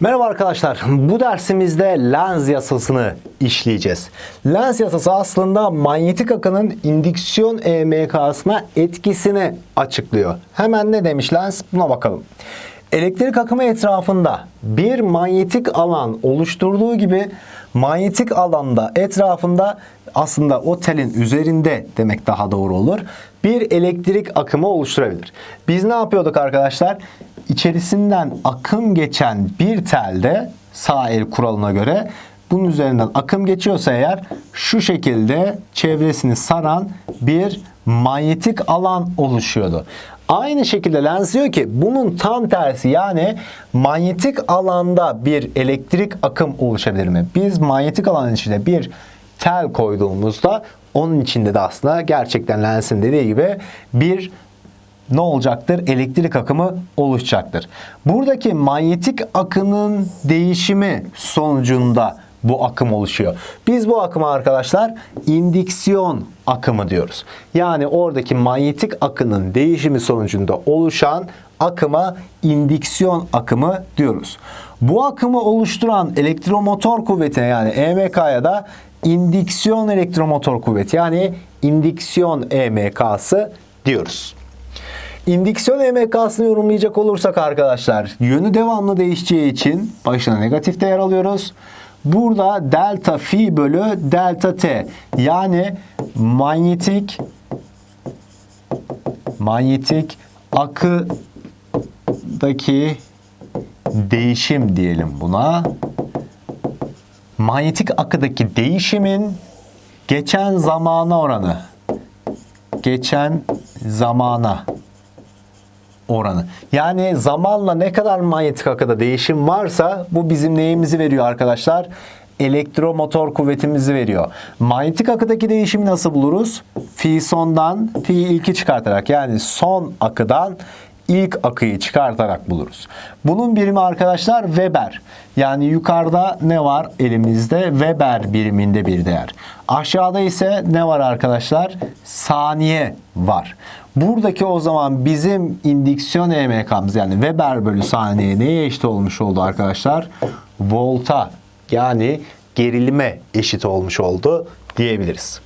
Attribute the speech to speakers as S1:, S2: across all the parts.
S1: Merhaba arkadaşlar. Bu dersimizde lens yasasını işleyeceğiz. Lens yasası aslında manyetik akının indüksiyon EMK'sına etkisini açıklıyor. Hemen ne demiş lens? Buna bakalım. Elektrik akımı etrafında bir manyetik alan oluşturduğu gibi manyetik alanda etrafında aslında o telin üzerinde demek daha doğru olur. Bir elektrik akımı oluşturabilir. Biz ne yapıyorduk arkadaşlar? İçerisinden akım geçen bir telde sağ el kuralına göre bunun üzerinden akım geçiyorsa eğer şu şekilde çevresini saran bir manyetik alan oluşuyordu. Aynı şekilde lens diyor ki bunun tam tersi yani manyetik alanda bir elektrik akım oluşabilir mi? Biz manyetik alanın içine bir tel koyduğumuzda onun içinde de aslında gerçekten lensin dediği gibi bir ne olacaktır? Elektrik akımı oluşacaktır. Buradaki manyetik akının değişimi sonucunda bu akım oluşuyor. Biz bu akıma arkadaşlar indüksiyon akımı diyoruz. Yani oradaki manyetik akının değişimi sonucunda oluşan akıma indüksiyon akımı diyoruz. Bu akımı oluşturan elektromotor kuvvetine yani EMK'ya da indüksiyon elektromotor kuvveti yani indüksiyon EMK'sı diyoruz. İndüksiyon EMK'sını yorumlayacak olursak arkadaşlar yönü devamlı değişeceği için başına negatif değer alıyoruz. Burada delta fi bölü delta t yani manyetik manyetik akıdaki değişim diyelim buna. Manyetik akıdaki değişimin geçen zamana oranı. Geçen zamana oranı. Yani zamanla ne kadar manyetik akıda değişim varsa bu bizim neyimizi veriyor arkadaşlar? Elektromotor kuvvetimizi veriyor. Manyetik akıdaki değişimi nasıl buluruz? Fi sondan fi ilki çıkartarak yani son akıdan ilk akıyı çıkartarak buluruz. Bunun birimi arkadaşlar Weber. Yani yukarıda ne var elimizde? Weber biriminde bir değer. Aşağıda ise ne var arkadaşlar? Saniye var. Buradaki o zaman bizim indüksiyon EMK'mız yani Weber bölü saniye neye eşit olmuş oldu arkadaşlar? Volta yani gerilime eşit olmuş oldu diyebiliriz.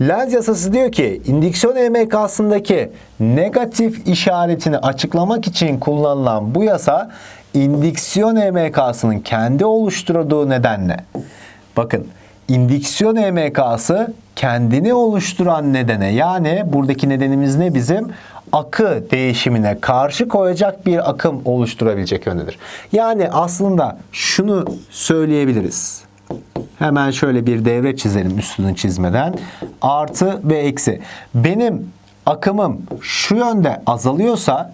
S1: Lenz yasası diyor ki indüksiyon EMK'sındaki negatif işaretini açıklamak için kullanılan bu yasa indüksiyon EMK'sının kendi oluşturduğu nedenle bakın indüksiyon EMK'sı kendini oluşturan nedene yani buradaki nedenimiz ne bizim? Akı değişimine karşı koyacak bir akım oluşturabilecek yöndedir. Yani aslında şunu söyleyebiliriz. Hemen şöyle bir devre çizelim üstünü çizmeden. Artı ve eksi. Benim akımım şu yönde azalıyorsa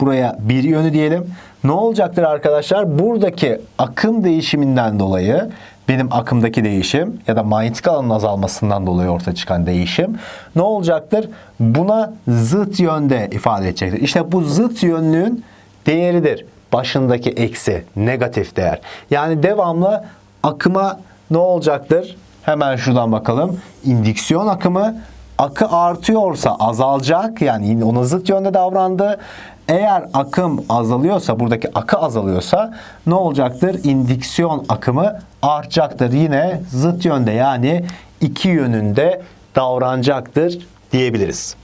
S1: buraya bir yönü diyelim. Ne olacaktır arkadaşlar? Buradaki akım değişiminden dolayı benim akımdaki değişim ya da manyetik alanın azalmasından dolayı ortaya çıkan değişim ne olacaktır? Buna zıt yönde ifade edecektir. İşte bu zıt yönlüğün değeridir. Başındaki eksi, negatif değer. Yani devamlı akıma ne olacaktır? Hemen şuradan bakalım. İndüksiyon akımı akı artıyorsa azalacak. Yani ona zıt yönde davrandı. Eğer akım azalıyorsa, buradaki akı azalıyorsa ne olacaktır? İndüksiyon akımı artacaktır. Yine zıt yönde yani iki yönünde davranacaktır diyebiliriz.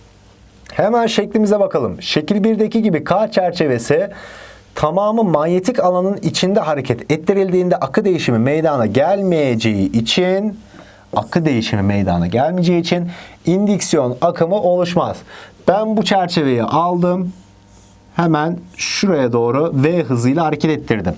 S1: Hemen şeklimize bakalım. Şekil 1'deki gibi K çerçevesi tamamı manyetik alanın içinde hareket ettirildiğinde akı değişimi meydana gelmeyeceği için akı değişimi meydana gelmeyeceği için indüksiyon akımı oluşmaz. Ben bu çerçeveyi aldım. Hemen şuraya doğru V hızıyla hareket ettirdim.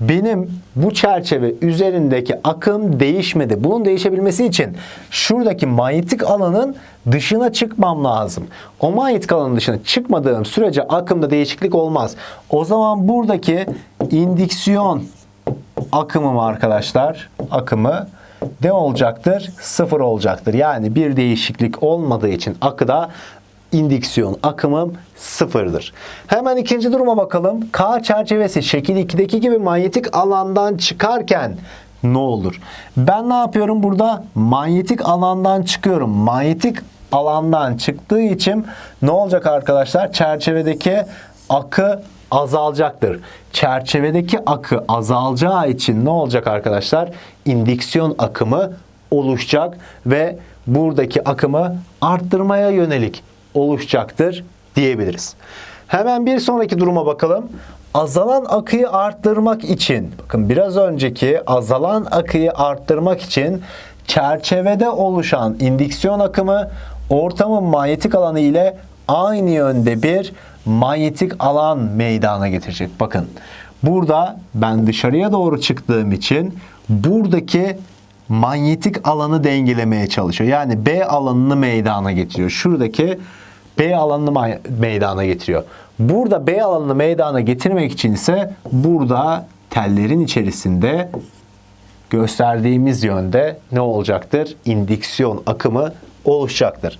S1: Benim bu çerçeve üzerindeki akım değişmedi. Bunun değişebilmesi için şuradaki manyetik alanın dışına çıkmam lazım. O manyetik alanın dışına çıkmadığım sürece akımda değişiklik olmaz. O zaman buradaki indüksiyon akımım arkadaşlar, akımı ne olacaktır? Sıfır olacaktır. Yani bir değişiklik olmadığı için akıda indüksiyon akımım sıfırdır. Hemen ikinci duruma bakalım. K çerçevesi şekil 2'deki gibi manyetik alandan çıkarken ne olur? Ben ne yapıyorum burada? Manyetik alandan çıkıyorum. Manyetik alandan çıktığı için ne olacak arkadaşlar? Çerçevedeki akı azalacaktır. Çerçevedeki akı azalacağı için ne olacak arkadaşlar? İndüksiyon akımı oluşacak ve buradaki akımı arttırmaya yönelik oluşacaktır diyebiliriz. Hemen bir sonraki duruma bakalım. Azalan akıyı arttırmak için, bakın biraz önceki azalan akıyı arttırmak için çerçevede oluşan indüksiyon akımı ortamın manyetik alanı ile aynı yönde bir manyetik alan meydana getirecek. Bakın burada ben dışarıya doğru çıktığım için buradaki manyetik alanı dengelemeye çalışıyor. Yani B alanını meydana getiriyor. Şuradaki B alanını meydana getiriyor. Burada B alanını meydana getirmek için ise burada tellerin içerisinde gösterdiğimiz yönde ne olacaktır? İndüksiyon akımı oluşacaktır.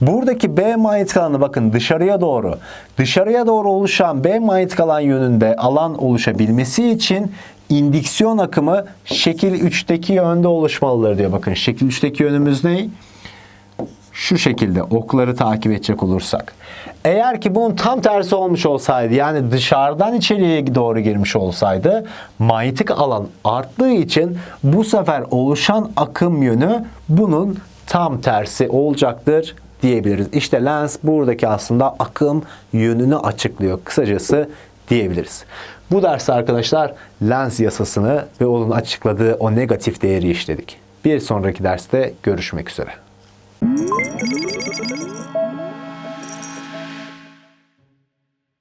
S1: Buradaki B manyetik alanı bakın dışarıya doğru. Dışarıya doğru oluşan B manyetik alan yönünde alan oluşabilmesi için indüksiyon akımı şekil 3'teki yönde oluşmalıdır diyor. Bakın şekil 3'teki yönümüz ne? şu şekilde okları takip edecek olursak. Eğer ki bunun tam tersi olmuş olsaydı yani dışarıdan içeriye doğru girmiş olsaydı manyetik alan arttığı için bu sefer oluşan akım yönü bunun tam tersi olacaktır diyebiliriz. İşte lens buradaki aslında akım yönünü açıklıyor kısacası diyebiliriz. Bu derste arkadaşlar lens yasasını ve onun açıkladığı o negatif değeri işledik. Bir sonraki derste görüşmek üzere.